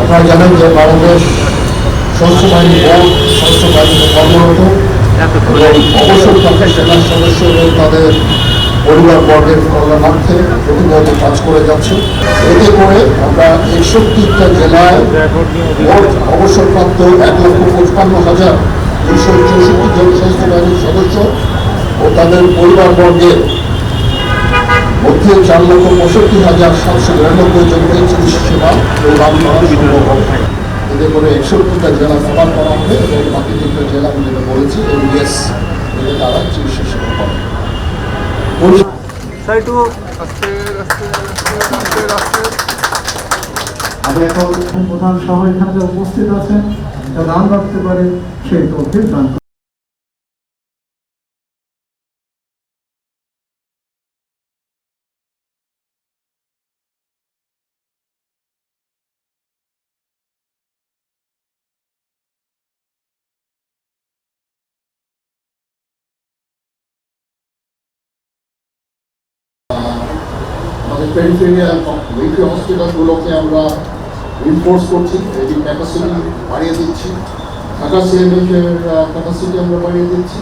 আপনারা জানেন যে বাংলাদেশ সশস্ত্র বাহিনী বোর্ড সশস্ত্র বাহিনীতে কর্মরত অবসরপ্রাপ্ত সেনার সদস্য এবং তাদের পরিবার বর্গের কল্যাণার্থে প্রতিনিয়ত কাজ করে যাচ্ছে। এতে করে আমরা একষট্টিটা জেলায় মোট অবসরপ্রাপ্ত এক লক্ষ পঁচপান্ন হাজার দুশো চৌষট্টি জন সশস্ত্র বাহিনীর সদস্য ও তাদের পরিবার বর্গের মধ্যে চার লক্ষ পঁয়ষট্টি হাজার সাতশো নিরানব্বই জনকে চিকিৎসা সেবা প্রদান করা সম্ভব হবে এতে করে একষট্টিটা জেলা কভার করা হবে এবং বাকি দুটো জেলা আমি যেটা বলেছি এমবিএস এতে তারা চিকিৎসা সেবা পাবে আমি এখন প্রধান সহ এখানে যে উপস্থিত আছেন যা নাম রাখতে পারে সেই তথ্যের দান পেরিফেরিয়াল মিলিটারি হসপিটালগুলোকে আমরা রিনফোর্স করছি এটি ক্যাপাসিটি বাড়িয়ে দিচ্ছি। ঢাকা সিএমএইচ এর ক্যাপাসিটি আমরা বাড়িয়ে দিচ্ছি।